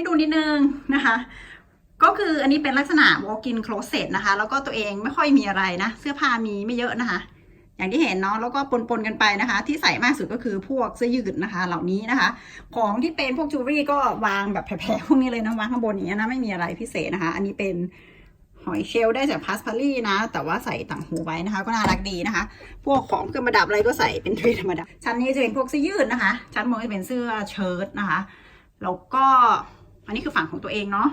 ให้ดูนิดนึงนะคะ ก็คืออันนี้เป็นลักษณะ walk-in closet นะคะ แล้วก็ตัวเองไม่ค่อยมีอะไรนะ เสื้อผ้ามีไม่เยอะนะคะ อย่างที่เห็นเนาะแล้วก็ปนๆกันไปนะคะ ที่ใส่มากสุดก็คือพวกเสื้อยืดนะคะ เหล่านี้นะคะ ของที่เป็นพวกจูเวลรี่ก็วางแบบแผ่ๆพวกนี้เลยนะวางข้างบนอย่างเงี้ยนะไม่มีอะไรพิเศษนะคะ อันนี้เป็นหอยเชลล์ได้จากพาสพารี่นะ แต่ว่าใส่ต่างหูไว้นะคะ ก็น่ารักดีนะคะ พวกของเครื่องประดับอะไรก็ใส่เป็นทรีธรรมดาชั้นนี้จะเป็นพวกเสื้อยืดนะคะ ชั้นบนจะเป็นเสื้อเชิ้ตนะคะ แล้วก็ อันนี้คือฝั่งของตัวเองเนาะ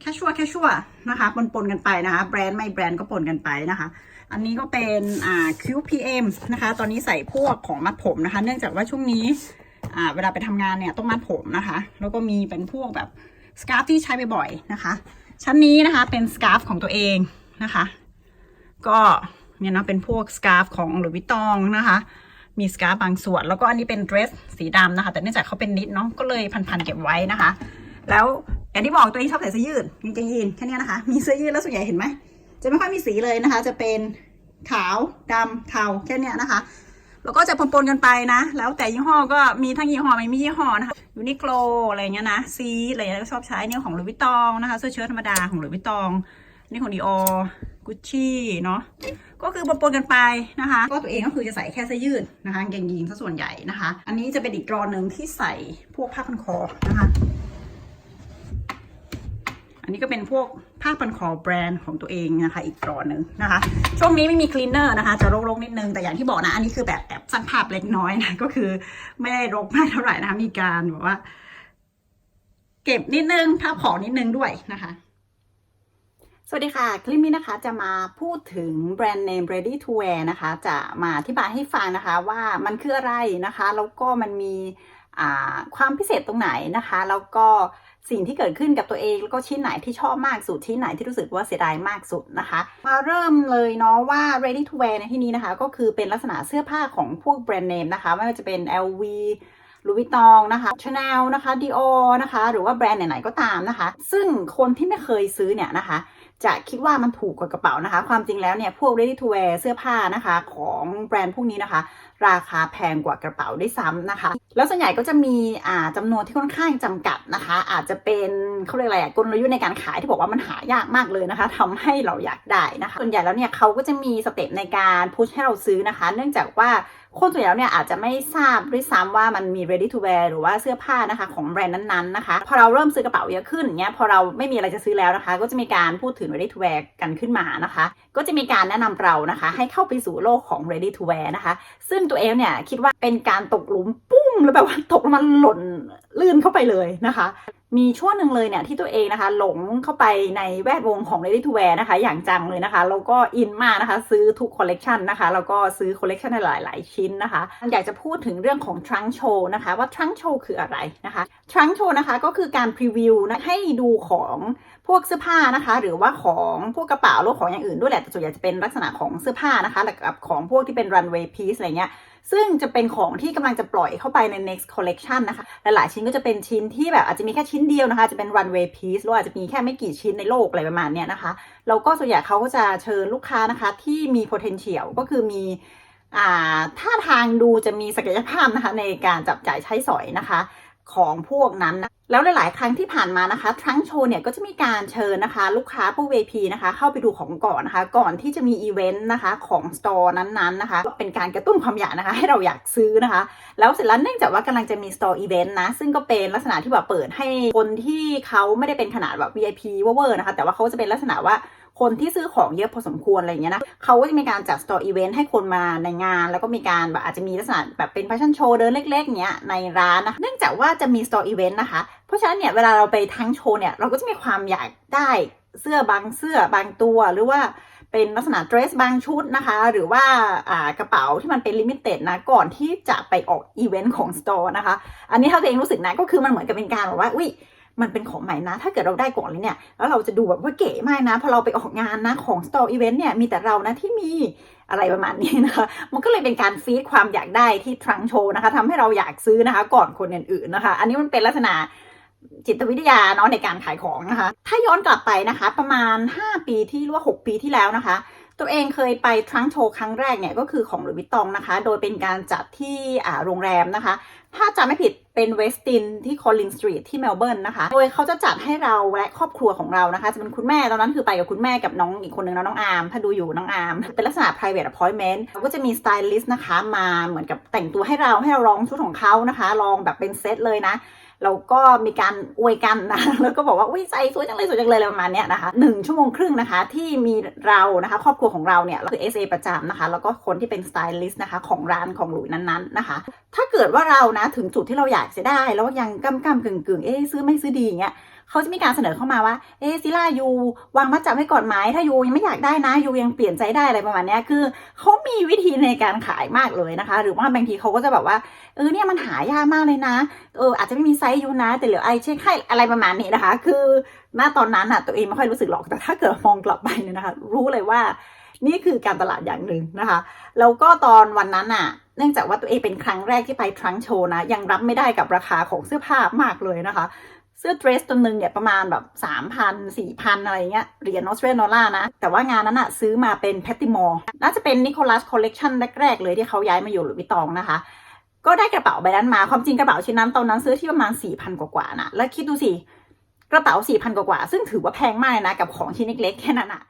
แค่ชั่วแค่ชั่วนะคะปนปนกันไปนะคะ แบรนด์ไม่แบรนด์ก็ปนกันไปนะคะ อันนี้ก็เป็นอ่า QPM นะคะ ตอนนี้ใส่พวกของมัดผมนะคะ เนื่องจากว่าช่วงนี้อ่าเวลาไปทำงานเนี่ยต้องมัดผมนะคะ แล้วก็มีเป็นพวกแบบสกาฟที่ใช้บ่อยๆนะคะ ชั้นนี้นะคะเป็นสกาฟของตัวเองนะคะ ก็เนี่ยนะเป็นพวกสกาฟของหลุยส์วิตตองนะคะมีสกาฟบางส่วน แล้วก็อันนี้เป็นเดรสสีดำนะคะ แต่เนื่องจากเขาเป็นนิดเนาะก็เลยพันๆเก็บไว้นะคะ แล้วอย่างที่บอกตัวเองชอบใส่เสื้อยืดกางเกงยีนแค่เนี้ยนะคะ มีเสื้อยืดแล้วส่วนใหญ่เห็นไหมจะไม่ค่อยมีสีเลยนะคะ จะเป็นขาวดำเทาแค่เนี้ยนะคะแล้วก็จะปนๆกันไปนะ แล้วแต่ยี่ห้อก็มีทั้งยี่ห้อไม่มียี่ห้อนะคะยูนิโคลอะไรเงี้ยนะซีอะไรเงี้ยก็ชอบใช้เนี่ยของหลุยส์วิตองนะคะเสื้อเชิ้ตธรรมดาของหลุยส์วิตองนี่ของดีออกุชชี่เนาะก็คือปนๆกันไปนะคะ ก็ตัวเองก็คือจะใส่แค่เสื้อยืดนะคะกางเกงยีนซะส่วนใหญ่นะคะ อันนี้จะเป็นอีกกรอนหนึ่งที่ใส่พวกผ้าพันคอนะคะ อันนี้ก็เป็นพวกผ้าพันคอแบรนด์ของตัวเองนะคะ อีกกรอนหนึ่งนะคะ ช่วงนี้ไม่มีคลีนเนอร์นะคะ จะรกๆนิดนึง แต่อย่างที่บอกนะ อันนี้คือแบบแอบสร้างภาพเล็กน้อยนะ ก็คือไม่ได้รกมากเท่าไหร่นะคะมีการแบบว่า เก็บนิดนึงภาพของนิดนึงด้วยนะคะสวัสดีค่ะ คลิปนี้นะคะจะมาพูดถึงแบรนด์ name ready to wear นะคะ จะมาอธิบายให้ฟังนะคะว่ามันคืออะไรนะคะ แล้วก็มันมีความพิเศษตรงไหนนะคะ แล้วก็ สิ่งที่เกิดขึ้นกับตัวเองแล้วก็ชิ้นไหนที่ชอบมากสุดชิ้นไหนที่รู้สึกว่าเสียดายมากสุดนะคะ มาเริ่มเลยเนาะว่า ready to wear ในที่นี้นะคะ ก็คือเป็นลักษณะเสื้อผ้าของพวกแบรนด์เนมนะคะ ไม่ว่าจะเป็น LV ลูวิตองนะคะ Chanel นะคะ Dior นะคะ หรือว่าแบรนด์ไหนๆก็ตามนะคะ ซึ่งคนที่ไม่เคยซื้อเนี่ยนะคะ จะคิดว่ามันถูกกว่ากระเป๋านะคะ ความจริงแล้วเนี่ยพวก ready to wear เสื้อผ้านะคะของแบรนด์พวกนี้นะคะ ราคาแพงกว่ากระเป๋าด้วยซ้ำนะคะ แล้วส่วนใหญ่ก็จะมีอ่าจำนวนที่ค่อนข้างจำกัดนะคะ อาจจะเป็นเขาเรียกอะไรกลยุทธ์ในการขายที่บอกว่ามันหายากมากเลยนะคะทำให้เราอยากได้นะคะส่วนใหญ่แล้วเนี่ยเขาก็จะมีสเต็ปในการพุชให้เราซื้อนะคะ เนื่องจากว่า คนส่วนใหญ่เนี่ยอาจจะไม่ทราบด้วยซ้ำว่ามันมี ready to wear หรือว่าเสื้อผ้านะคะของแบรนด์นั้นๆนะคะพอเราเริ่มซื้อกระเป๋าเยอะขึ้นเนี้ยพอเราไม่มีอะไรจะซื้อแล้วนะคะ ก็จะมีการพูดถึง ready to wear กันขึ้นมานะคะ ก็จะมีการแนะนำเรานะคะ ให้เข้าไปสู่โลกของ ready to wear นะคะ ซึ่งตัวเองเนี่ยคิดว่าเป็นการตกหลุมปุ้มแล้วแบบว่าตกแล้วมันหล่นลื่นเข้าไปเลยนะคะ มีช่วงหนึ่งเลยเนี่ยที่ตัวเองนะคะ หลงเข้าไปในแวดวงของ ready to wear นะคะ อย่างจังเลยนะคะ แล้วก็อินมากนะคะ ซื้อทุกคอลเลกชันนะคะ แล้วก็ซื้อคอลเลกชันหลาย ๆ ชิ้นนะคะ อยากจะพูดถึงเรื่องของ trunk show นะคะ ว่า trunk show คืออะไรนะคะ trunk show นะคะก็คือการพรีวิวนะให้ดูของพวกเสื้อผ้านะคะ หรือว่าของพวกกระเป๋าหรือของอย่างอื่นด้วยแหละแต่ส่วนใหญ่จะเป็นลักษณะของเสื้อผ้านะคะแล้วกับของพวกที่เป็น runway piece อะไรเงี้ย ซึ่งจะเป็นของที่กำลังจะปล่อยเข้าไปใน next collection นะคะ หลายๆชิ้นก็จะเป็นชิ้นที่แบบอาจจะมีแค่ชิ้นเดียวนะคะ จะเป็น runway piece หรืออาจจะมีแค่ไม่กี่ชิ้นในโลกอะไรประมาณเนี้ยนะคะ แล้วก็ส่วนใหญ่เขาก็จะเชิญลูกค้านะคะที่มี potential ก็คือมีอ่าท่าทางดูจะมีศักยภาพนะคะในการจับจ่ายใช้สอยนะคะ ของพวกนั้นนะ แล้วหลาย ๆ ครั้งที่ผ่านมานะคะทรั้งโชว์เนี่ยก็จะมีการเชิญนะคะ ลูกค้าผู้ VIP นะคะ เข้าไปดูของก่อนนะคะ ก่อนที่จะมีอีเวนต์นะคะของสตอร์นั้นๆนะคะเป็นการกระตุ้นความอยากนะคะ ให้เราอยากซื้อนะคะ แล้วเสร็จแล้วเนื่องจากว่ากำลังจะมีสตอร์อีเวนต์นะ ซึ่งก็เป็นลักษณะที่แบบเปิดให้คนที่เขาไม่ได้เป็นขนาดแบบ VIP เวอร์นะคะ แต่ว่าเขาจะเป็นลักษณะว่า คนที่ซื้อของเยอะพอสมควรอะไรอย่างเงี้ยนะเขาก็จะมีการจัดสตอร์อีเวนต์ให้คนมาในงาน แล้วก็มีการแบบอาจจะมีลักษณะแบบเป็นแฟชั่นโชว์เดินเล็กๆเนี้ยในร้านนะเนื่องจากว่าจะมีสตอร์อีเวนต์นะคะเพราะฉะนั้นเนี่ยเวลาเราไปทั้งโชว์เนี่ยเราก็จะมีความอยากได้เสื้อบางเสื้อบางตัวหรือว่าเป็นลักษณะเดรสบางชุดนะคะ หรือว่าากระเป๋าที่มันเป็นลิมิเต็ดนะ ก่อนที่จะไปออกอีเวนต์ของสตอร์นะคะ อันนี้เท่าที่เองรู้สึกนะ ก็คือมันเหมือนกับเป็นการแบบว่าอุ้ย มันเป็นของใหม่นะ ถ้าเกิดเราได้ก่อนเลยเนี่ยแล้วเราจะดูแบบว่าเก๋มากนะพอเราไปออกงานนะของ store event เนี่ยมีแต่เรานะที่มีอะไรประมาณนี้นะคะมันก็เลยเป็นการฟีดความอยากได้ที่ทรังโชว์นะคะทำให้เราอยากซื้อนะคะ ก่อนคนอื่นๆนะคะ อันนี้มันเป็นลักษณะจิตวิทยาเนาะในการขายของนะคะ ถ้าย้อนกลับไปนะคะ ประมาณ 5 ปีที่หรือว่า 6 ปีที่แล้วนะคะ ตัวเองเคยไปทรังโชว์ครั้งแรกเนี่ยก็คือของหลุยส์วิตตองนะคะ โดยเป็นการจัดที่โรงแรมนะคะ ถ้าจำไม่ผิดเป็นเวสตินที่คอลลินสตรีทที่เมลเบิร์นนะคะ โดยเขาจะจัดให้เราและครอบครัวของเรานะคะ จะเป็นคุณแม่ตอนนั้นคือไปกับคุณแม่กับน้องอีกคนนึงนะน้องอาร์มถ้าดูอยู่น้องอาร์มเป็นลักษณะ private appointment เขาก็จะมีสไตลิสต์นะคะมาเหมือนกับแต่งตัวให้เราให้เราลองชุดของเขานะคะ ลองแบบเป็นเซตเลยนะ แล้วก็มีการอวยกันนะแล้วก็บอกว่าอุ้ยใจสวยจังเลยสวยจังเลยอะไรประมาณเนี้ยนะคะหนึ่งชั่วโมงครึ่งนะคะที่มีเรานะคะครอบครัวของเราเนี่ยคือ SA ประจำนะคะแล้วก็คนที่เป็นสไตลิสต์นะคะของร้านของหลุยนั้นๆนะคะ ถ้าเกิดว่าเรานะถึงจุดที่เราอยากจะได้ แล้วยังกำกำกึ่งกึ่งเอ๊ซื้อไม่ซื้อดีอย่างเงี้ย เขาจะมีการเสนอเข้ามาว่า เอซิล่ายูวางมัดจำไว้ก่อนไหมถ้ายูยังไม่อยากได้นะยูยังเปลี่ยนใจได้อะไรประมาณนี้คือเขามีวิธีในการขายมากเลยนะคะ หรือว่าบางทีเขาก็จะแบบว่าเออเนี่ยมันหายากมากเลยนะเอออาจจะไม่มีไซส์ยูนะ แต่เหลือไอเช็คให้อะไรประมาณนี้นะคะ คือณตอนนั้นอะตัวเองไม่ค่อยรู้สึกหรอกแต่ถ้าเกิดมองกลับไปเนี่ยนะคะ รู้เลยว่านี่คือการตลาดอย่างหนึ่งนะคะ แล้วก็ตอนวันนั้นอะเนื่องจากว่าตัวเองเป็นครั้งแรกที่ไปทรังโชว์นะ ยังรับไม่ได้กับราคาของเสื้อผ้ามากเลยนะคะ เสื้อเดรสตัวหนึ่งเนี่ยประมาณแบบสามพันสี่พันอะไรเงี้ยเหรียญออสเตรเลียนดอลลาร์นะ แต่ว่างานนั้นอะซื้อมาเป็นแพตติมอร์น่าจะเป็นนิโคลัสคอลเลกชันแรก ๆ เลยที่เขาย้ายมาอยู่หรือวิตองนะคะก็ได้กระเป๋าใบนั้นมา ความจริงกระเป๋าชิ้นนั้นตอนนั้นซื้อที่ประมาณสี่พันกว่าๆนะ แล้วคิดดูสิ กระเป๋าสี่พันกว่าๆ ซึ่งถือว่าแพงมากเลยนะ กับของชิ้นเล็กๆ แค่นั้นอะ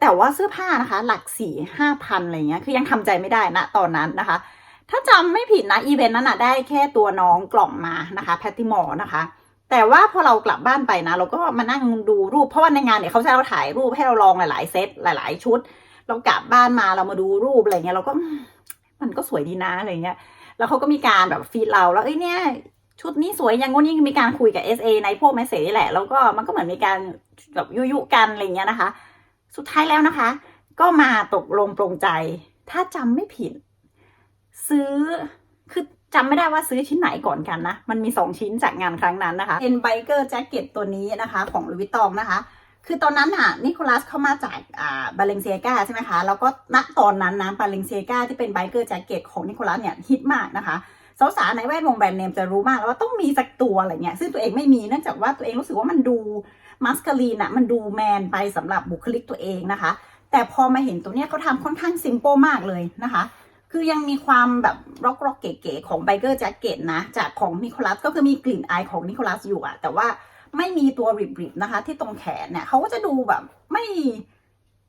แต่ว่าเสื้อผ้านะคะ หลักสี่ห้าพันอะไรเงี้ย คือยังทำใจไม่ได้นะตอนนั้นนะคะ ถ้าจำไม่ผิดนะอีเวนต์นั้นอะได้แค่ตัวน้องกล่องมานะคะแพตติมอร์นะคะ แต่ว่าพอเรากลับบ้านไปนะ เราก็มานั่งดูรูปเพราะว่าในงานเนี่ยเขาจะให้เราถ่ายรูปให้เราลองหลายๆเซตหลาย ๆ ชุด เรากลับบ้านมาเรามาดูรูปอะไรเงี้ยเราก็มันก็สวยดีนะอะไรเงี้ย แล้วเขาก็มีการแบบฟีดเราแล้วเอ้ยเนี่ยชุดนี้สวยยังงู้นนี่มีการคุยกับ SA ในพวกเมสเซจนี่แหละ แล้วก็มันก็เหมือนมีการแบบยุยุกันอะไรเงี้ยนะคะ สุดท้ายแล้วนะคะ ก็มาตกลงปรงใจ ถ้าจำไม่ผิด ซื้อคือจำไม่ได้ว่าซื้อชิ้นไหนก่อนกันนะ มันมีสองชิ้นจากงานครั้งนั้นนะคะ เป็นไบเกอร์แจ็คเก็ตตัวนี้นะคะ ของลุยวิตองนะคะ คือตอนนั้นอะนิโคลัสเข้ามาจากอ่าบาเลนเซียกาใช่ไหมคะ แล้วก็ณตอนนั้นนะบาเลนเซียกาที่เป็นไบเกอร์แจ็คเก็ตของนิโคลัสเนี่ยฮิตมากนะคะสาวๆในแวดวงแบรนด์เนมจะรู้มากแล้วว่าต้องมีสักตัวอะไรเงี้ย ซึ่งตัวเองไม่มีเนื่องจากว่าตัวเองรู้สึกว่ามันดูมัสคารีนอะมันดูแมนไปสำหรับบุคลิกตัวเองนะคะ แต่พอมาเห็นตัวเนี้ยเขาทำค่อนข้างซิมเปิลมากเลยนะคะ คือยังมีความแบบร็อกร็อกเก๋ๆของไบเกอร์แจ็คเก็ตนะ จากของนิโคลัสก็คือมีกลิ่นอายของนิโคลัสอยู่อะแต่ว่าไม่มีตัวริบๆนะคะ ที่ตรงแขนเนี่ยเขาก็จะดูแบบไม่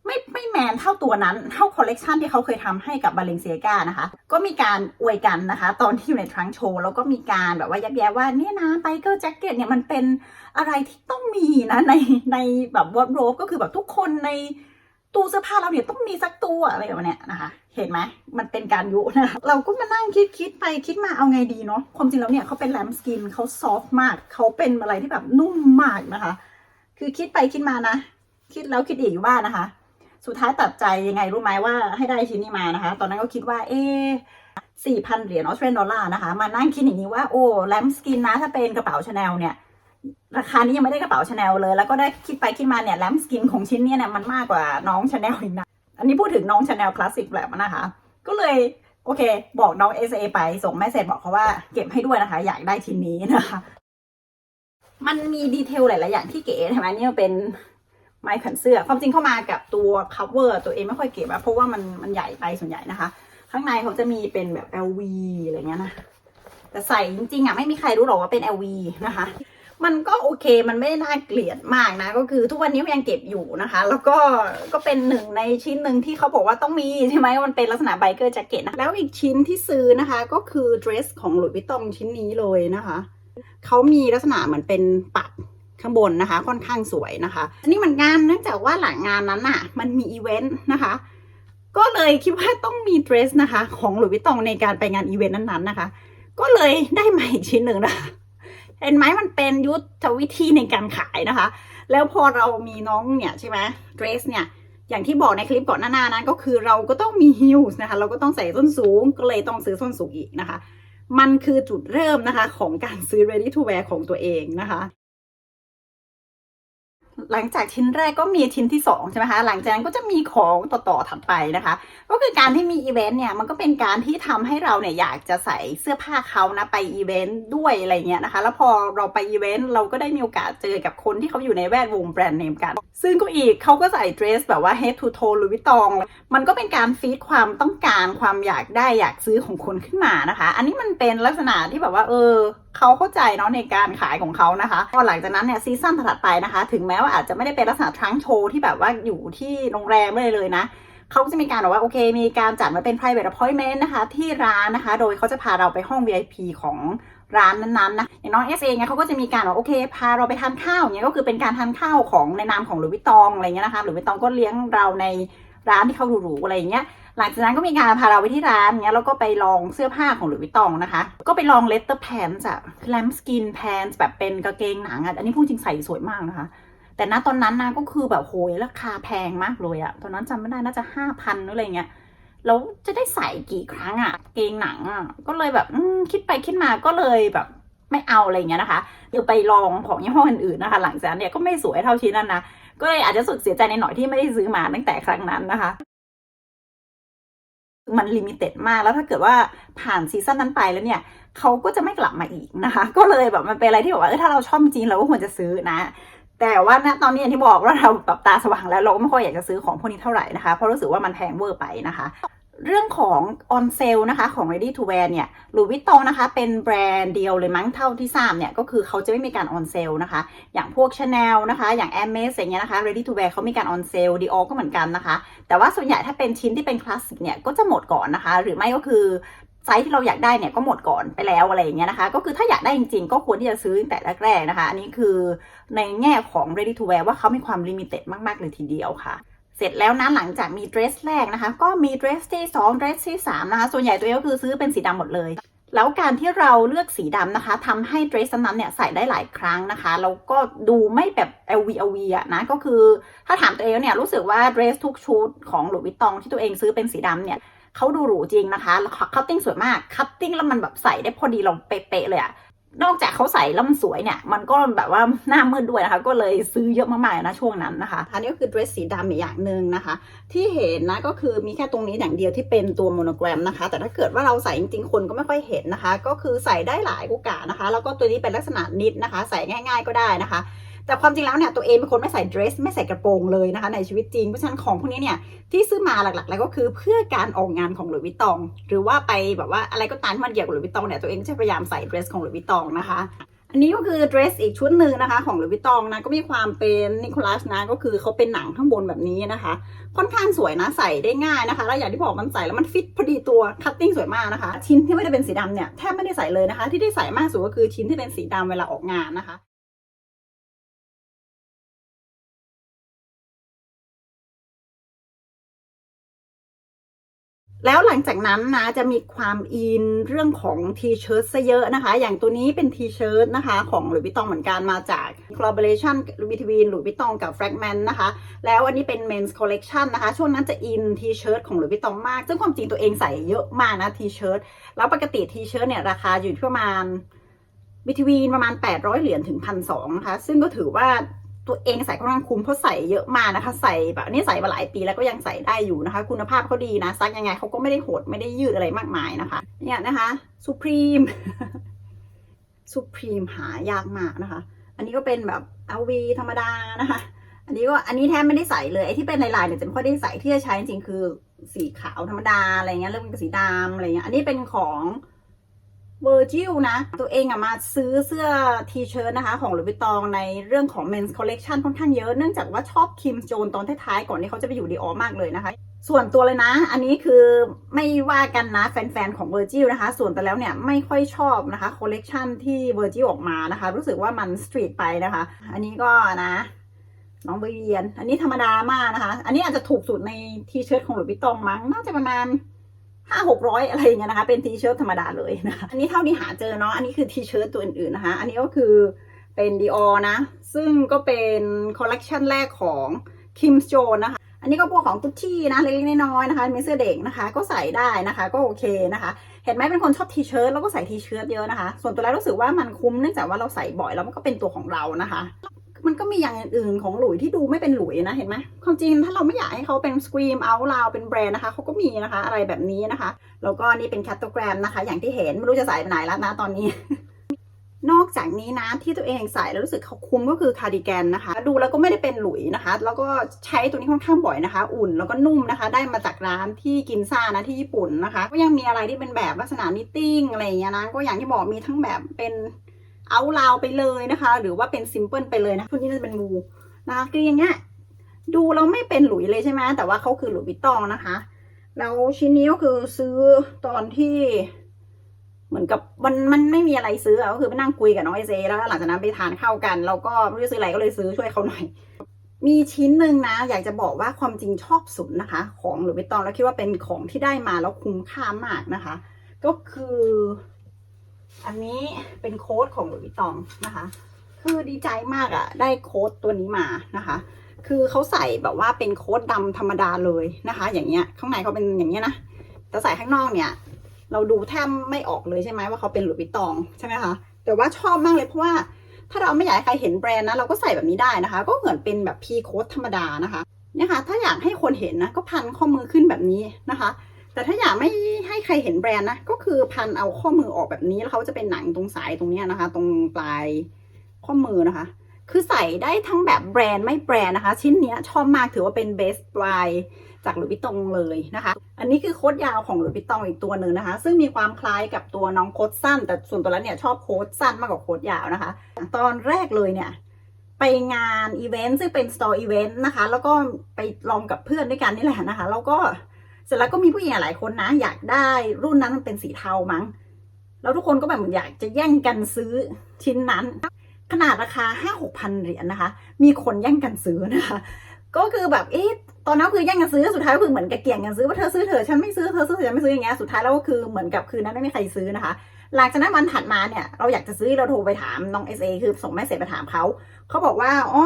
ไม่ไม่แมนเท่าตัวนั้น เท่าคอลเลกชันที่เขาเคยทำให้กับบาเลนเซียกานะคะ ก็มีการอวยกันนะคะ ตอนที่อยู่ในทรังโชว์ แล้วก็มีการแบบว่ายักแย้ว่าเนี่ยนะไบเกอร์แจ็คเก็ตเนี่ยมันเป็นอะไรที่ต้องมีนะในในแบบวอร์ดโรบก็คือแบบทุกคนใน ตู้เสื้อผ้าเราเนี่ยต้องมีสักตัวอะไรแบบนี้นะคะ เห็นไหมมันเป็นการยุนะเราก็มานั่งคิดคิดไปคิดมาเอาไงดีเนาะความจริงแล้วเนี่ยเขาเป็นแลมสกินเขาซอฟต์มากเขาเป็นอะไรที่แบบนุ่มมากนะคะ คือคิดไปคิดมานะ คิดแล้วคิดอีกว่านะคะ สุดท้ายตัดใจยังไงรู้ไหมว่าให้ได้ชิ้นนี้มานะคะ ตอนนั้นก็คิดว่าเอ๊สี่พันเหรียญออสเตรเลียนดอลลาร์นะคะ มานั่งคิดอย่างนี้ว่าโอ้แลมสกินนะถ้าเป็นกระเป๋าชาแนลเนี่ย ราคานี้ยังไม่ได้กระเป๋าชาแนลเลย แล้วก็ได้คิดไปคิดมาเนี่ยแลมสกินของชิ้นเนี้เนี่ยมันมากกว่าน้องชาแนลอีกนะอันนี้พูดถึงน้องชาแนลคลาสสิกแบบนะคะ ก็เลยโอเค บอกน้อง SA ไปส่งแม่เสร็จบอกเขาว่าเก็บให้ด้วยนะคะ อยากได้ชิ้นนี้นะคะ มันมีดีเทลหลาย ๆ อย่างที่เก๋ใช่ไหมเนี่ยเป็นไม้ขันเสื้อ ความจริงเข้ามากับตัว cover ตัวเองไม่ค่อยเก็บอะเพราะว่ามันมันใหญ่ไปส่วนใหญ่นะคะ ข้างในเขาจะมีเป็นแบบ LV อะไรเงี้ยนะแต่ใส่จริงๆอะไม่มีใครรู้หรอกว่าเป็น LV นะคะ มันก็โอเคมันไม่ได้น่าเกลียดมากนะ ก็คือทุกวันนี้ยังเก็บอยู่นะคะ แล้วก็ก็เป็นหนึ่งในชิ้นหนึ่งที่เขาบอกว่าต้องมีใช่ไหมมันเป็นลักษณะไบเกอร์แจ็คเก็ตนะแล้วอีกชิ้นที่ซื้อนะคะก็คือเดรสของหลุยส์วิตตองชิ้นนี้เลยนะคะเขามีลักษณะเหมือนเป็นปักข้างบนนะคะ ค่อนข้างสวยนะคะนนี้เหมือนกันเนื่องจากว่าหลังงานนั้นอะมันมีอีเวนต์นะคะก็เลยคิดว่าต้องมีเดรสนะคะ ของหลุยส์วิตตองในการไปงานอีเวนต์นั้นๆนะคะ ก็เลยได้มาอีกชิ้นหนึ่งนะคะ เห็นไหมมันเป็นยุทธวิธีในการขายนะคะ แล้วพอเรามีน้องเนี่ยใช่ไหมเดรสเนี่ยอย่างที่บอกในคลิปก่อนหน้านั้นก็คือเราก็ต้องมีฮิลส์นะคะ เราก็ต้องใส่ส้นสูงก็เลยต้องซื้อส้นสูงอีกนะคะ มันคือจุดเริ่มนะคะของการซื้อ ready to wear ของตัวเองนะคะ หลังจากชิ้นแรกก็มีชิ้นที่2ใช่ไหมคะหลังจากนั้นก็จะมีของต่อๆถัดไปนะคะ ก็คือการที่มีอีเวนต์เนี่ยมันก็เป็นการที่ทำให้เราเนี่ยอยากจะใส่เสื้อผ้าเขานะไปอีเวนต์ด้วยอะไรเงี้ยนะคะ แล้วพอเราไปอีเวนต์เราก็ได้มีโอกาสเจอกับคนที่เขาอยู่ในแวดวงแบรนด์เนมกัน ซึ่งก็อีกเขาก็ใส่เดรสแบบว่า head to toe หรือวิตอง มันก็เป็นการฟีดความต้องการความอยากได้อยากซื้อของคนขึ้นมานะคะ อันนี้มันเป็นลักษณะที่แบบว่าเออ เขาเข้าใจเนาะในการขายของเขานะคะพอหลังจากนั้นเนี่ยซีซั่นถัดไปนะคะ ถึงแม้ว่าอาจจะไม่ได้เป็นลักษณะทรังโชว์ที่แบบว่าอยู่ที่โรงแรมเลยเลยนะเขาจะมีการบอกว่าโอเค มีการจัดมาเป็น private appointment นะคะ ที่ร้านนะคะ โดยเขาจะพาเราไปห้อง VIP ของร้านนั้นๆนะอย่างน้องเอสเองเนี่ยเขาก็จะมีการบอกโอเค พาเราไปทานข้าวเงี้ยก็คือเป็นการทานข้าวของในนามของหลุยส์วิตตองอะไรเงี้ยนะคะหลุยส์วิตตองก็เลี้ยงเราในร้านที่เขาหรูๆอะไรอย่างเงี้ย หลังจากนั้นก็มีการพาเราไปที่ร้านเงี้ยแล้วก็ไปลองเสื้อผ้าของหลุยส์วิตตองนะคะ ก็ไปลองเลตเตอร์แพนส์อะแลมสกินแพนส์แบบเป็นกางเกงหนังอะอันนี้พูดจริงใส่สวยมากนะคะ แต่ณตอนนั้นนะก็คือแบบโหยราคาแพงมากเลยอะตอนนั้นจำไม่ได้น่าจะห้าพันหรืออะไรเงี้ยแล้วจะได้ใส่กี่ครั้งอะเกงหนังอะก็เลยแบบคิดไปคิดมาก็เลยแบบไม่เอาอะไรเงี้ยนะคะเดี๋ยวไปลองของยี่ห้ออื่นๆนะคะ หลังจากนั้นเนี่ยก็ไม่สวยเท่าชิ้นนั้นนะก็เลยอาจจะสึกเสียใจในหน่อยที่ไม่ได้ซื้อมาตั้งแต่ครั้งนั้นนะคะ มันลิมิเต็ดมาก แล้วถ้าเกิดว่าผ่านซีซั่นนั้นไปแล้วเนี่ยเขาก็จะไม่กลับมาอีกนะคะ ก็เลยแบบมันเป็นอะไรที่แบบว่าเออถ้าเราชอบจริงเราก็ควรจะซื้อนะ แต่ว่าณตอนนี้อย่างที่บอกว่าเราแบบตาสว่างแล้วเราก็ไม่ค่อยอยากจะซื้อของพวกนี้เท่าไหร่นะคะเพราะรู้สึกว่ามันแพงเวอร์ไปนะคะ เรื่องของ on sale นะคะของ ready to wear เนี่ยหรือวิตตองนะคะเป็นแบรนด์เดียวเลยมั้งเท่าที่ทราบเนี่ยก็คือเขาจะไม่มีการ on sale นะคะ อย่างพวก Chanel นะคะอย่าง Hermes อย่างเงี้ยนะคะ ready to wear เขามีการ on sale Dior ก็เหมือนกันนะคะ แต่ว่าส่วนใหญ่ถ้าเป็นชิ้นที่เป็นคลาสสิกเนี่ยก็จะหมดก่อนนะคะ หรือไม่ก็คือไซส์ที่เราอยากได้เนี่ยก็หมดก่อนไปแล้วอะไรอย่างเงี้ยนะคะ ก็คือถ้าอยากได้จริงๆ ก็ควรที่จะซื้อตั้งแต่แรกๆนะคะ อันนี้คือในแง่ของ ready to wear ว่าเขามีความลิมิเต็ดมากๆเลยทีเดียวค่ะ เสร็จแล้วนะหลังจากมีเดรสแรกนะคะ ก็มีเดรสที่2เดรสที่3นะคะส่วนใหญ่ตัวเองก็คือซื้อเป็นสีดำหมดเลย แล้วการที่เราเลือกสีดำนะคะทำให้เดรสนั้นเนี่ยใส่ได้หลายครั้งนะคะแล้วก็ดูไม่แบบ LV LV อะนะก็คือถ้าถามตัวเองเนี่ยรู้สึกว่าเดรสทุกชุดของหลุยส์วิตตองที่ตัวเองซื้อเป็นสีดำเนี่ยเขาดูหรูจริงนะคะคัตติ้งสวยมากคัตติ้งแล้วมันแบบใส่ได้พอดีเราเป๊ะๆเลยอะ นอกจากเขาใส่แล้วมันสวยเนี่ย มันก็แบบว่าหน้ามืดด้วยนะคะ ก็เลยซื้อเยอะมากๆนะช่วงนั้นนะคะ อันนี้ก็คือเดรสสีดำอีกอย่างหนึ่งนะคะ ที่เห็นนะก็คือมีแค่ตรงนี้อย่างเดียวที่เป็นตัวโมโนแกรมนะคะ แต่ถ้าเกิดว่าเราใส่จริงๆ คนก็ไม่ค่อยเห็นนะคะ ก็คือใส่ได้หลายโอกาสนะคะ แล้วก็ตัวนี้เป็นลักษณะนิดนะคะ ใส่ง่าย ๆ ก็ได้นะคะ แต่ความจริงแล้วเนี่ยตัวเองเป็นคนไม่ใส่เดรส ไม่ใส่กระโปรงเลยนะคะในชีวิตจริง เพราะฉะนั้นของพวกนี้เนี่ยที่ซื้อมาหลักๆ แล้วก็คือเพื่อการออกงานของหลุยส์วิตตอง หรือว่าไปแบบว่าอะไรก็ตามที่มันเกี่ยวกับหลุยส์วิตตองเนี่ยตัวเองจะพยายามใส่เดรสของหลุยส์วิตตองนะคะอันนี้ก็คือเดรสอีกชุดหนึ่งนะคะ ของหลุยส์วิตตองนะก็มีความเป็นนิโคลัสนะก็คือเขาเป็นหนังข้างบนแบบนี้นะคะ ค่อนข้างสวยนะใส่ได้ง่ายนะคะแล้วอย่างที่บอกมันใส่แล้วมันฟิตพอดีตัวคัตติ้งสวยมากนะคะ ชิ้นที่ไม่ได้เป็นสีดำเนี่ยแทบไม่ได้ใส่เลยนะคะ ที่ได้ใส่มากสุดก็คือชิ้นที่เป็นสีดำเวลาออกงานนะคะ แล้วหลังจากนั้นนะจะมีความอินเรื่องของทีเชิ้ตซะเยอะนะคะ อย่างตัวนี้เป็นทีเชิ้ตนะคะ ของหลุยส์วิตตองเหมือนกันมาจาก collaboration between หลุยส์วิตตองกับ Fragment นะคะ แล้วอันนี้เป็น men's collection นะคะ ช่วงนั้นจะอินทีเชิ้ตของหลุยส์วิตตองมาก ซึ่งความจริงตัวเองใส่เยอะมากนะทีเชิ้ตแล้วปกติทีเชิ้ตเนี่ยราคาอยู่ที่ประมาณ between ประมาณ 800 เหรียญถึงพันสองนะคะ ซึ่งก็ถือว่า ตัวเองใส่ค่อนข้างคุ้มเพราะใส่เยอะมากนะคะ ใส่แบบนี้ใส่มาหลายปีแล้วก็ยังใส่ได้อยู่นะคะ คุณภาพเขาดีนะซักยังไงเขาก็ไม่ได้โหดไม่ได้ยืดอะไรมากมายนะคะ เนี่ยนะคะ Supreme Supreme หายากมากนะคะ อันนี้ก็เป็นแบบ LV ธรรมดานะคะ อันนี้ก็อันนี้แทบไม่ได้ใส่เลยไอ้ที่เป็นลายๆเนี่ยจะไม่ค่อยได้ใส่ที่จะใช้จริงๆคือสีขาวธรรมดาอะไรเงี้ยเริ่มเป็นสีดำอะไรเงี้ยอันนี้เป็นของ เวอร์จิลนะ ตัวเองอะมาซื้อเสื้อทีเชิ้ตนะคะ ของหลุยส์วิตตองในเรื่องของ men's collection ค่อนข้างเยอะ เนื่องจากว่าชอบคิมโจนตอนท้ายๆก่อนที่เขาจะไปอยู่ดีออมากเลยนะคะ ส่วนตัวเลยนะ อันนี้คือไม่ว่ากันนะแฟนๆของ Virgil นะคะ ส่วนตัวแล้วเนี่ยไม่ค่อยชอบนะคะคอลเลกชันที่ Virgil ออกมานะคะ รู้สึกว่ามันสตรีทไปนะคะ อันนี้ก็นะน้องเบียน อันนี้ธรรมดามากนะคะ อันนี้อาจจะถูกสุดในทีเชิ้ตของหลุยส์วิตตองมั้ง น่าจะประมาณ ห้าหกร้อยอะไรอย่างเงี้ยนะคะ เป็นทีเชิ้ตธรรมดาเลยนะคะอันนี้เท่าที่หาเจอเนาะอันนี้คือทีเชิ้ตตัวอื่นๆนะคะ อันนี้ก็คือเป็นดีออนะ ซึ่งก็เป็นคอลเลกชันแรกของคิมโจนนะคะอันนี้ก็พวกของกุชชี่นะเล็กๆน้อยๆนะคะมีเสื้อเด็กนะคะ ก็ใส่ได้นะคะ ก็โอเคนะคะ เห็นไหมเป็นคนชอบทีเชิ้ตแล้วก็ใส่ทีเชิ้ตเยอะนะคะ ส่วนตัวแล้วรู้สึกว่ามันคุ้มเนื่องจากว่าเราใส่บ่อยแล้วมันก็เป็นตัวของเรานะคะ มันก็มีอย่างอื่นของหลุยที่ดูไม่เป็นหลุยนะเห็นไหมความจริงถ้าเราไม่อยากให้เขาเป็นสกรีมเอาลาวเป็นแบรนด์นะคะเขาก็มีนะคะ อะไรแบบนี้นะคะ แล้วก็นี่เป็นแคตตแกรมนะคะ อย่างที่เห็นไม่รู้จะใส่ไปไหนแล้วนะตอนนี้ นอกจากนี้นะที่ตัวเองใส่แล้วรู้สึกเขาคุ้มก็คือคาร์ดิแกนนะคะ ดูแล้วก็ไม่ได้เป็นหลุยนะคะ แล้วก็ใช้ตัวนี้ค่อนข้างบ่อยนะคะ อุ่นแล้วก็นุ่มนะคะ ได้มาจากร้านที่กินซ่านะที่ญี่ปุ่นนะคะ ก็ยังมีอะไรที่เป็นแบบลักษณะนิตติ้งอะไรอย่างเงี้ยนะก็อย่างที่บอกมีทั้งแบบเป็น เอาลาวไปเลยนะคะ หรือว่าเป็นซิมเพิลไปเลยนะตัวนี้น่จะเป็นวูนะคะคืออย่างเงี้ยดูแล้วไม่เป็นหลุยเลยใช่ไหมแต่ว่าเขาคือหลุยส์วิตองนะคะแล้วชิ้นนี้ก็คือซื้อตอนที่เหมือนกับมันมันไม่มีอะไรซื้อก็คือไปนั่งคุยกับน้องไอเซแล้วหลังจากนั้นไปทานข้าวกันแล้วก็ไม่รู้จะซื้ออะไรก็เลยซื้อช่วยเขาหน่อย มีชิ้นหนึ่งนะ อยากจะบอกว่าความจริงชอบสุดนะคะ ของหรือวิตตองแล้วคิดว่าเป็นของที่ได้มาแล้วคุ้มค่ามากนะคะ ก็คือ อันนี้เป็นโค้ดของหรือวิตตองนะคะ คือดีใจมากอะ่ะ ได้โค้ดตัวนี้มานะคะ คือเขาใส่แบบว่าเป็นโค้ดดำธรรมดาเลยนะคะ อย่างเงี้ย ข้างในเขาเป็นอย่างเงี้ยนะ แต่ใส่ข้างนอกเนี่ย เราดูแทบไม่ออกเลยใช่ไหมว่าเขาเป็นหลุยส์วิตตองใช่ไหมคะ แต่ว่าชอบมากเลยเพราะว่าถ้าเราไม่อยากให้ใครเห็นแบรนด์นะเราก็ใส่แบบนี้ได้นะคะ ก็เหมือนเป็นแบบพีโค้ดธรรมดานะคะเนี่ยค่ะถ้าอยากให้คนเห็นนะก็พันข้อมือขึ้นแบบนี้นะคะ แต่ถ้าอยากไม่ให้ใครเห็นแบรนด์นะ ก็คือพันเอาข้อมือออกแบบนี้ แล้วเขาจะเป็นหนังตรงสายตรงนี้นะคะ ตรงปลายข้อมือนะคะ คือใส่ได้ทั้งแบบแบรนด์ไม่แบรนด์นะคะ ชิ้นนี้ชอบมากถือว่าเป็นเบสปลายจากหลุยส์วิตตองเลยนะคะ อันนี้คือโค้ดยาวของหลุยส์วิตตองอีกตัวหนึ่งนะคะ ซึ่งมีความคล้ายกับตัวน้องโค้ดสั้น แต่ส่วนตัวแล้วเนี่ยชอบโค้ดสั้นมากกว่าโค้ดยาวนะคะ ตอนแรกเลยเนี่ยไปงานอีเวนต์ซึ่งเป็นสตอร์อีเวนต์นะคะ แล้วก็ไปลองกับเพื่อนด้วยกันนี่แหละนะคะ แล้วก็เเสร็จแล้วก็มีผู้หญิงหลายคนนะ อยากได้รุ่นนั้นมันเป็นสีเทามั้ง แล้วทุกคนก็แบบเหมือนอยากจะแย่งกันซื้อชิ้นนั้น ขนาดราคาห้าหกพันเหรียญนะคะ มีคนแย่งกันซื้อนะคะ ก็คือแบบเอ๊ะตอนนั้นคือแย่งกันซื้อสุดท้ายก็คือเหมือนกับเกี่ยงกันซื้อว่าเธอซื้อเถอฉันไม่ซื้อเธอซื้อฉันไม่ซื้ออย่างเงี้ยสุดท้ายแล้วก็คือเหมือนกับคืนนั้นไม่มีใครซื้อนะคะ หลังจากนั้นวันถัดมาเนี่ยเราอยากจะซื้อเราโทรไปถามน้องเอสเอคือส่งแม่เสร็จไปถามเขาเขาบอกว่าอ๋อ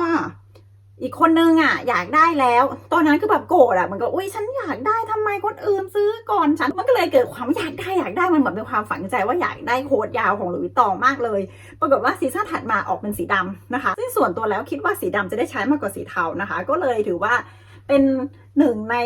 อีกคนนึงอะ อยากได้แล้ว ตอนนั้นคือแบบโกรธอะเหมันก็อุ้ยฉันอยากได้ทำไมคนอื่นซื้อก่อนฉันมันก็เลยเกิดความอยากได้อยากได้มันเหมือนเป็นความฝังใจว่าอยากได้โค้ดยาวของหลุยส์ตองมากเลย ปรากฏว่าซีซั่นถัดมาออกเป็นสีดำนะคะซึ่งส่วนตัวแล้วคิดว่าสีดำจะได้ใช้มากกว่าสีเทานะคะ ก็เลยถือว่าเป็นหนึ่งใน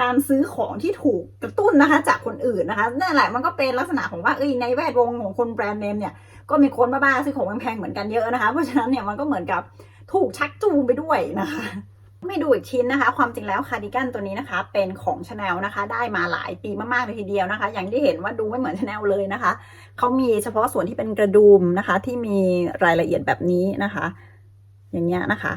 การซื้อของที่ถูกกระตุ้นนะคะ จากคนอื่นนะคะนั่นแหละมันก็เป็นลักษณะของว่าเอ้ยในแวดวงของคนแบรนด์เนมเนี่ยก็มีคนบ้าๆซื้อของแพงๆเหมือนกันเยอะนะคะ เพราะฉะนั้นเนี่ยมันก็เหมือนกับ ถูกชักจูงไปด้วยนะคะไม่ดูอีกชิ้นนะคะ ความจริงแล้วคาร์ดิกันตัวนี้นะคะ เป็นของชาแนลนะคะ ได้มาหลายปีมากๆเลยทีเดียวนะคะ อย่างที่เห็นว่าดูไม่เหมือนชาแนลเลยนะคะเขามีเฉพาะส่วนที่เป็นกระดุมนะคะ ที่มีรายละเอียดแบบนี้นะคะ อย่างเงี้ยนะคะ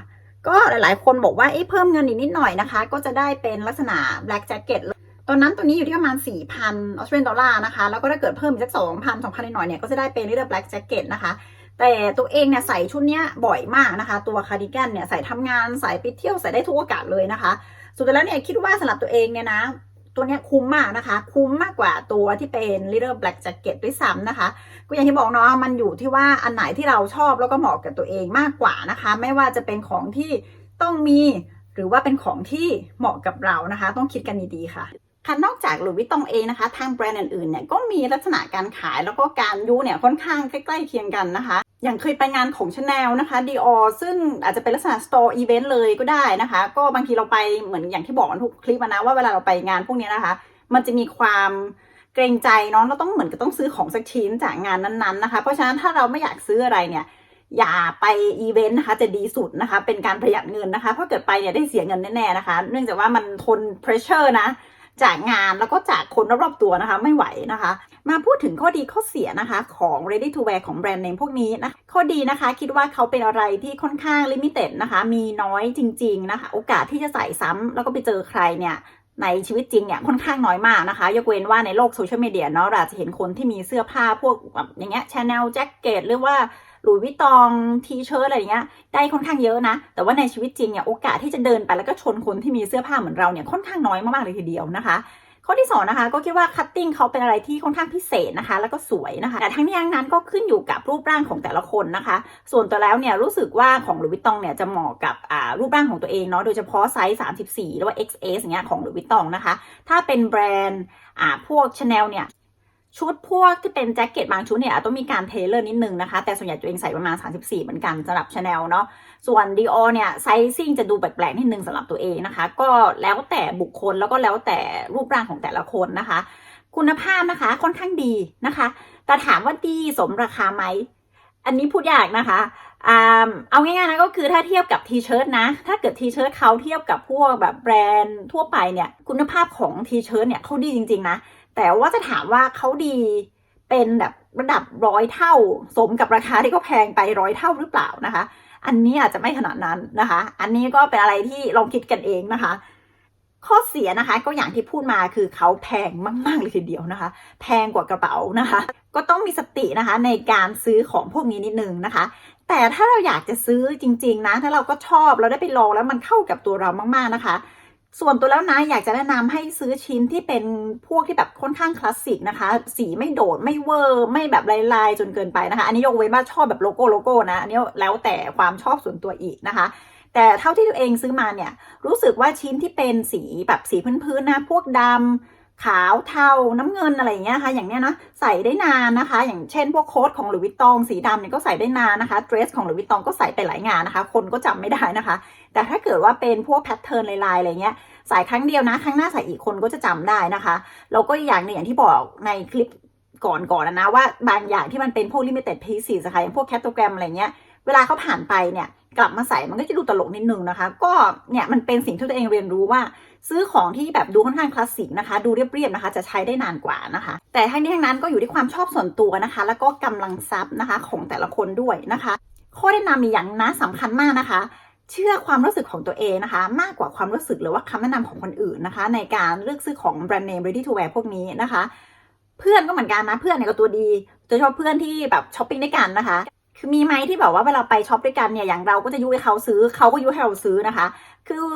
ก็หลายๆ คนบอกว่าเอ๊ะเพิ่มเงินอีกนิดหน่อยนะคะ ก็จะได้เป็นลักษณะ black jacket ตอนนั้นตัวนี้อยู่ที่ประมาณ 4,000 ออสเตรเลียนดอลลาร์นะคะ แล้วก็ถ้าเกิดเพิ่มอีกสัก2,000 2,000หน่อยเนี่ย ก็จะได้เป็นเรื่อง black jacket นะคะ แต่ตัวเองเนี่ยใส่ชุดเนี้ยบ่อยมากนะคะ ตัวคาร์ดิแกนเนี่ยใส่ทำงานใส่ไปเที่ยวใส่ได้ทุกโอกาสเลยนะคะ สุดท้ายแล้วเนี่ยคิดว่าสำหรับตัวเองเนี่ยนะตัวเนี้ยคุ้มมากนะคะ คุ้มมากกว่าตัวที่เป็น Little Black Jacket ด้วยซ้ำนะคะ ก็อย่างที่บอกเนาะมันอยู่ที่ว่าอันไหนที่เราชอบแล้วก็เหมาะกับตัวเองมากกว่านะคะ ไม่ว่าจะเป็นของที่ต้องมีหรือว่าเป็นของที่เหมาะกับเรานะคะ ต้องคิดกันดีๆค่ะ ค่ะนอกจากหลุยส์วิตตองเองนะคะทางแบรนด์อื่นๆเนี่ยก็มีลักษณะการขายแล้วก็การยูเนี่ยค่อนข้างใกล้ๆเคียงกันนะคะ อย่างเคยไปงานของชาแนลนะคะดีออซึ่งอาจจะเป็นลักษณะสตร์อีเวนต์เลยก็ได้นะคะ ก็บางทีเราไปเหมือนอย่างที่บอกกันทุกคลิปนะว่าเวลาเราไปงานพวกนี้นะคะ มันจะมีความเกรงใจเนาะเราต้องเหมือนกับต้องซื้อของสักชิ้นจากงานนั้นๆนะคะ เพราะฉะนั้นถ้าเราไม่อยากซื้ออะไรเนี่ยอย่าไปอีเวนต์นะคะจะดีสุดนะคะ เป็นการประหยัดเงินนะคะเพราะเกิดไปเนี่ยได้เสียเงินแน่ๆนะคะ เนื่องจากว่ามันทน pressure นะ จากงานแล้วก็จากคนรอบๆตัวนะคะไม่ไหวนะคะ มาพูดถึงข้อดีข้อเสียนะคะของ ready to wear ของแบรนด์เนมพวกนี้นะข้อดีนะคะคิดว่าเขาเป็นอะไรที่ค่อนข้างลิมิเต็ดนะคะมีน้อยจริง ๆ นะคะ โอกาสที่จะใส่ซ้ำแล้วก็ไปเจอใครเนี่ยในชีวิตจริงเนี่ยค่อนข้างน้อยมากนะคะ ยกเว้นว่าในโลกโซเชียลมีเดียเนาะเราจะเห็นคนที่มีเสื้อผ้าพวกแบบอย่างเงี้ยชาแนลแจ็คเก็ตหรือว่า หลุยส์วิตองทีเชิ้ตอะไรเงี้ยได้ค่อนข้างเยอะนะ แต่ว่าในชีวิตจริงเนี่ยโอกาสที่จะเดินไปแล้วก็ชนคนที่มีเสื้อผ้าเหมือนเราเนี่ยค่อนข้างน้อยมากๆเลยทีเดียวนะคะข้อที่สองนะคะก็คิดว่าคัตติ้งเขาเป็นอะไรที่ค่อนข้างพิเศษนะคะ แล้วก็สวยนะคะแต่ทั้งนี้ทั้งนั้นก็ขึ้นอยู่กับรูปร่างของแต่ละคนนะคะ ส่วนตัวแล้วเนี่ยรู้สึกว่าของหลุยส์วิตตองเนี่ยจะเหมาะกับอ่ารูปร่างของตัวเองเนาะโดยเฉพาะไซส์34 หรือว่า XS อย่างเงี้ยของหลุยส์วิตตองนะคะ ถ้าเป็นแบรนด์อ่าพวกชาแนลเนี่ย ชุดพวกที่เป็นแจ็คเก็ตบางชุดเนี่ยอาจต้องมีการเทเลอร์นิดนึงนะคะ แต่ส่วนใหญ่ตัวเองใส่ประมาณ 34 เหมือนกันสำหรับชาแนลเนาะส่วน Dior เนี่ย ไซซิ่งจะดูแปลกๆนิดนึงสำหรับตัวเองนะคะ ก็แล้วแต่บุคคลแล้วก็แล้วแต่รูปร่างของแต่ละคนนะคะ คุณภาพนะคะค่อนข้างดีนะคะ แต่ถามว่าดีสมราคาไหม อันนี้พูดยากนะคะอ่าเอาง่ายๆนะก็คือถ้าเทียบกับทีเชิ้ตนะ ถ้าเกิดทีเชิ้ตเขาเทียบกับพวกแบบแบรนด์ทั่วไปเนี่ย คุณภาพของทีเชิ้ตเนี่ยเขาดีจริงๆนะ แต่ว่าจะถามว่าเขาดีเป็นแบบระดับร้อยเท่า สมกับราคาที่ก็แพงไปร้อยเท่าหรือเปล่านะคะ อันนี้อาจจะไม่ขนาดนั้นนะคะ อันนี้ก็เป็นอะไรที่ลองคิดกันเองนะคะ ข้อเสียนะคะ ก็อย่างที่พูดมาคือเขาแพงมากๆเลยทีเดียวนะคะ แพงกว่ากระเป๋านะคะ ก็ต้องมีสตินะคะในการซื้อของพวกนี้นิดนึงนะคะ แต่ถ้าเราอยากจะซื้อจริง ๆนะ ถ้าเราก็ชอบเราได้ไปลองแล้วมันเข้ากับตัวเรามากๆนะคะ ส่วนตัวแล้วนะอยากจะแนะนำให้ซื้อชิ้นที่เป็นพวกที่แบบค่อนข้างคลาสสิกนะคะ สีไม่โดดไม่เวอร์ไม่แบบลายๆจนเกินไปนะคะ อันนี้ยกเว้นว่าชอบแบบโลโก้โลโก้นะอันนี้แล้วแต่ความชอบส่วนตัวอีกนะคะ แต่เท่าที่ตัวเองซื้อมาเนี่ยรู้สึกว่าชิ้นที่เป็นสีแบบสีพื้นๆนะพวกดำ ขาวเทาน้ำเงินอะไรอย่างเงี้ยนะคะอย่างเนี้ยนะใส่ได้นานนะคะ อย่างเช่นพวกโค้ทของหลุยส์วิตตองสีดำเนี่ยก็ใส่ได้นานนะคะเดรสของหลุยส์วิตตองก็ใส่ไปหลายงานนะคะ คนก็จำไม่ได้นะคะ แต่ถ้าเกิดว่าเป็นพวกแพทเทิร์นลายๆอะไรเงี้ยใส่ครั้งเดียวนะครั้งหน้าใส่อีกคนก็จะจำได้นะคะแล้วก็อย่างหนึ่งอย่างที่บอกในคลิปก่อนๆนะนะว่าบางอย่างที่มันเป็นพวก limited pieces อะค่ะอย่างพวกแคตโตแกรมอะไรเงี้ยเวลาเขาผ่านไปเนี่ยกลับมาใส่มันก็จะดูตลกนิดนึงนะคะ ก็เนี่ยมันเป็นสิ่งที่ตัวเองเรียนรู้ว่า ซื้อของที่แบบดูค่อนข้างคลาสสิกนะคะ ดูเรียบๆนะคะ จะใช้ได้นานกว่านะคะ แต่ทั้งนี้ทั้งนั้นก็อยู่ที่ความชอบส่วนตัวนะคะ แล้วก็กำลังทรัพย์นะคะของแต่ละคนด้วยนะคะ ข้อแนะนำมีอย่างนะสำคัญมากนะคะ เชื่อความรู้สึกของตัวเองนะคะ มากกว่าความรู้สึกหรือว่าคำแนะนำของคนอื่นนะคะ ในการเลือกซื้อของแบรนด์เนม ready to wear พวกนี้นะคะ เพื่อนก็เหมือนกันนะเพื่อนเนี่ยก็ตัวดีโดยเฉพาะเพื่อนที่แบบช้อปปิ้งด้วยกันนะคะคือมีไหมที่แบบว่าเวลาไปช็อปด้วยกันเนี่ยอย่างเราก็จะยุให้เขาซื้อเขาก็ยุให้เราซื้อนะคะ คือ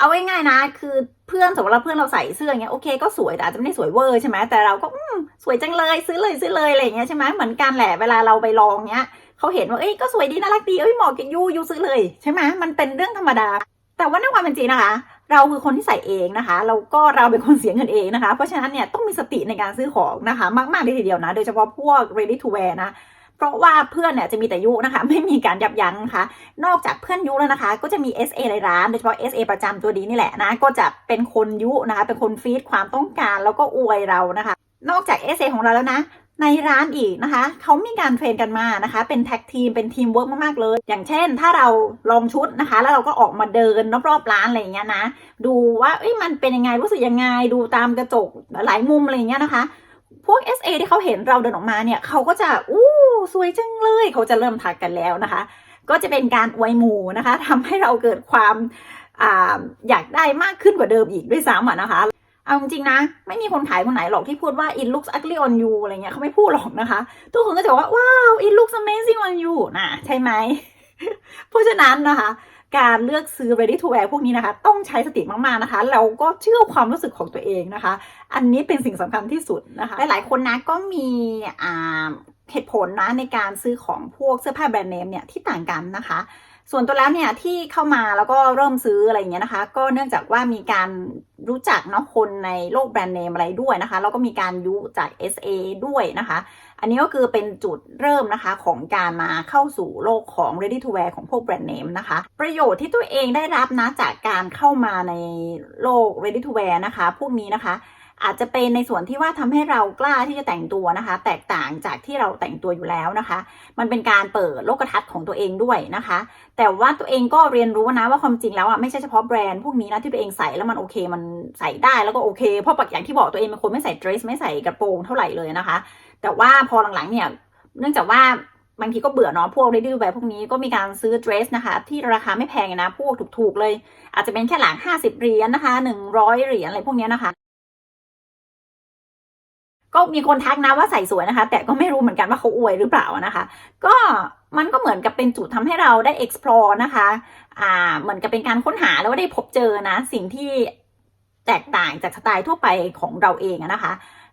เอาง่ายๆนะ คือเพื่อนสมมติว่าเพื่อนเราใส่เสื้ออย่างเงี้ยโอเคก็สวยแต่อาจจะไม่ได้สวยเวอร์ใช่ไหมแต่เราก็อืมสวยจังเลยซื้อเลยซื้อเลยอะไรเงี้ยใช่ไหมเหมือนกันแหละเวลาเราไปลองเงี้ยเขาเห็นว่าเอ้ยก็สวยดีน่ารักดีเอ้ยเหมาะกับยูยูซื้อเลยใช่ไหมมันเป็นเรื่องธรรมดา แต่ว่าในความเป็นจริงนะคะ เราคือคนที่ใส่เองนะคะแล้วก็เราเป็นคนเสียเงินเองนะคะ เพราะฉะนั้นเนี่ยต้องมีสติในการซื้อของนะคะ มากๆเลยทีเดียวนะ โดยเฉพาะพวก ready to wear นะ เพราะว่าเพื่อนเนี่ยจะมีแต่ยุนะคะ ไม่มีการยับยั้งนะคะ นอกจากเพื่อนยุแล้วนะคะ ก็จะมี SA ในร้านโดยเฉพาะ SA ประจำตัวดีนี่แหละนะก็จะเป็นคนยุนะคะ เป็นคนฟีดความต้องการแล้วก็อวยเรานะคะ นอกจาก SA ของเราแล้วนะในร้านอีกนะคะ เขามีการเทรนกันมานะคะ เป็นแท็กทีม เป็นทีมเวิร์กมาก ๆ เลย อย่างเช่น ถ้าเราลองชุดนะคะ แล้วเราก็ออกมาเดินรอบๆร้านอะไรอย่างเงี้ยนะ ดูว่าเอ้ยมันเป็นยังไง รู้สึกยังไง ดูตามกระจกหลายมุมอะไรอย่างเงี้ยนะคะ พวก SA ที่เขาเห็นเราเดินออกมาเนี่ยเขาก็จะอู้สวยจังเลยเขาจะเริ่มทักกันแล้วนะคะ ก็จะเป็นการอวยหมู่นะคะทำให้เราเกิดความออยากได้มากขึ้นกว่าเดิมอีกด้วยซ้ำอะนะคะ เอาจริงนะ ไม่มีคนขายคนไหนหรอกที่พูดว่า it looks ugly on you อะไรเงี้ยเขาไม่พูดหรอกนะคะ ทุกคนก็จะบอกว่าว้าว it looks amazing on you นะใช่ไหม เพราะฉะนั้นนะคะ การเลือกซื้อ ready to wear พวกนี้นะคะ ต้องใช้สติมากๆนะคะ เราก็เชื่อความรู้สึกของตัวเองนะคะ อันนี้เป็นสิ่งสำคัญที่สุดนะคะ หลายๆคนนะก็มีเหตุผลนะในการซื้อของพวกเสื้อผ้าแบรนด์เนมเนี่ยที่ต่างกันนะคะ ส่วนตัวแล้วเนี่ยที่เข้ามาแล้วก็เริ่มซื้ออะไรเงี้ยนะคะ ก็เนื่องจากว่ามีการรู้จักเนาะคนในโลกแบรนด์เนมอะไรด้วยนะคะ แล้วก็มีการยุจาก SA ด้วยนะคะ อันนี้ก็คือเป็นจุดเริ่มนะคะของการมาเข้าสู่โลกของ ready to wear ของพวกแบรนด์เนมนะคะ ประโยชน์ที่ตัวเองได้รับนะจากการเข้ามาในโลก ready to wear นะคะ พวกนี้นะคะอาจจะเป็นในส่วนที่ว่าทำให้เรากล้าที่จะแต่งตัวนะคะ แตกต่างจากที่เราแต่งตัวอยู่แล้วนะคะ มันเป็นการเปิดโลกทัศน์ของตัวเองด้วยนะคะ แต่ว่าตัวเองก็เรียนรู้นะว่าความจริงแล้วอะไม่ใช่เฉพาะแบรนด์พวกนี้นะที่ตัวเองใส่แล้วมันโอเค มันใส่ได้แล้วก็โอเคเพราะอย่างที่บอกตัวเองเป็นคนไม่ใส่เดรสไม่ใส่กระโปรงเท่าไหร่เลยนะคะ แต่ว่าพอหลังๆเนี่ยเนื่องจากว่าบางทีก็เบื่อเนาะพวก ready to wear พวกนี้ก็มีการซื้อเดรสนะคะ ที่ราคาไม่แพงนะ พวกถูกๆเลย อาจจะเป็นแค่หลัง50เหรียญนะคะ100เหรียญอะไรพวกนี้นะคะ ก็มีคนทักนะว่าใส่สวยนะคะ แต่ก็ไม่รู้เหมือนกันว่าเขาอวยหรือเปล่านะคะ ก็มันก็เหมือนกับเป็นจุดทำให้เราได้ explore นะคะ อ่า เหมือนกับเป็นการค้นหาแล้วก็ได้พบเจอนะ สิ่งที่แตกต่างจากสไตล์ทั่วไปของเราเองนะคะ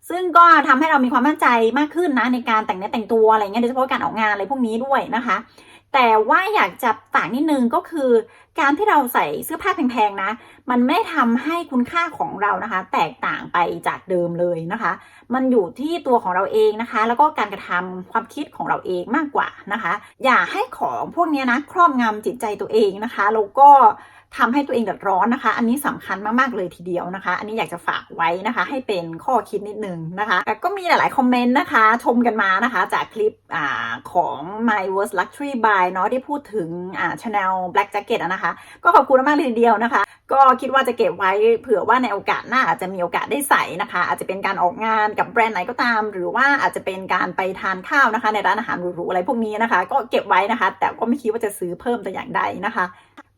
ซึ่งก็ทำให้เรามีความมั่นใจมากขึ้นนะในการแต่งเนื้อแต่งตัวอะไรเงี้ยโดยเฉพาะการออกงานอะไรพวกนี้ด้วยนะคะ แต่ว่าอยากจะฝากนิดนึงก็คือ การที่เราใส่เสื้อผ้าแพงๆนะ มันไม่ทำให้คุณค่าของเรานะคะ แตกต่างไปจากเดิมเลยนะคะ มันอยู่ที่ตัวของเราเองนะคะ แล้วก็การกระทำความคิดของเราเองมากกว่านะคะ อย่าให้ของพวกนี้นะครอบงำจิตใจตัวเองนะคะแล้วก็ ทำให้ตัวเองเดือดร้อนนะคะ อันนี้สำคัญมาก ๆ เลยทีเดียวนะคะ อันนี้อยากจะฝากไว้นะคะ ให้เป็นข้อคิดนิดนึงนะคะแต่ก็มีหลาย ๆ คอมเมนต์นะคะ ชมกันมานะคะ จากคลิปอของ My Worst Luxury Buy เนาะที่พูดถึงอ่า Chanel Black Jacket นะคะ ก็ขอบคุณมากเลยทีเดียวนะคะ ก็คิดว่าจะเก็บไว้เผื่อว่าในโอกาสหน้าอาจจะมีโอกาสได้ใส่นะคะ อาจจะเป็นการออกงานกับแบรนด์ไหนก็ตาม หรือว่าอาจจะเป็นการไปทานข้าวนะคะ ในร้านอาหารหรูๆอะไรพวกนี้นะคะ ก็เก็บไว้นะคะ แต่ก็ไม่คิดว่าจะซื้อเพิ่มแต่อย่างใดนะคะ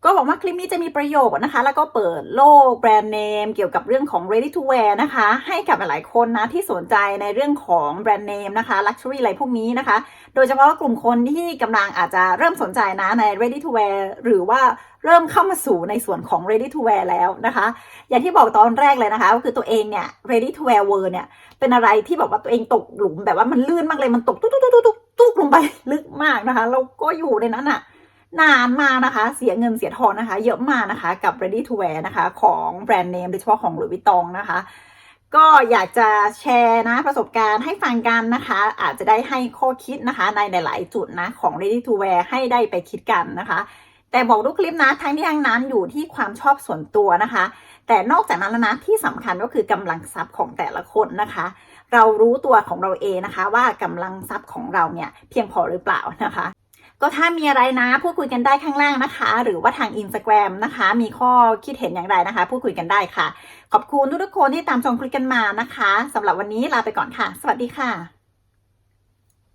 ก็บอกว่าคลิปนี้จะมีประโยชน์นะคะ แล้วก็เปิดโลกแบรนด์เนมเกี่ยวกับเรื่องของ ready to wear นะคะ ให้กับหลายๆคนนะที่สนใจในเรื่องของแบรนด์เนมนะคะ luxury อะไรพวกนี้นะคะ โดยเฉพาะกลุ่มคนที่กำลังอาจจะเริ่มสนใจนะใน ready to wear หรือว่าเริ่มเข้ามาสู่ในส่วนของ ready to wear แล้วนะคะ อย่างที่บอกตอนแรกเลยนะคะก็คือตัวเองเนี่ย ready to wear word เนี่ยเป็นอะไรที่แบบว่าตัวเองตกหลุมแบบว่ามันลื่นมากเลยมันตกตุ๊กตุ๊กตุ๊กตุ๊กตุ๊กลงไปลึกมากนะคะแล้วก็อยู่ในนั้นอะ นานมากนะคะ เสียเงินเสียทองนะคะ เยอะมากนะคะกับ ready to wear นะคะ ของแบรนด์เนมโดยเฉพาะของหลุยส์วิตตองนะคะ ก็อยากจะแชร์นะประสบการณ์ให้ฟังกันนะคะ อาจจะได้ให้ข้อคิดนะคะ ในหลาย ๆ จุดนะของ ready to wear ให้ได้ไปคิดกันนะคะแต่บอกทุกคลิปนะทั้งนี้ทั้งนั้นอยู่ที่ความชอบส่วนตัวนะคะ แต่นอกจากนั้นแล้วนะที่สำคัญก็คือกำลังทรัพย์ของแต่ละคนนะคะ เรารู้ตัวของเราเองนะคะ ว่ากำลังทรัพย์ของเราเนี่ยเพียงพอหรือเปล่านะคะ ก็ถ้ามีอะไรนะพูดคุยกันได้ข้างล่างนะคะ หรือว่าทางอินสตาแกรมนะคะ มีข้อคิดเห็นอย่างไรนะคะ พูดคุยกันได้ค่ะ ขอบคุณทุกๆคนที่ตามชมคลิปกันมานะคะสำหรับวันนี้ลาไปก่อนค่ะ สวัสดีค่ะ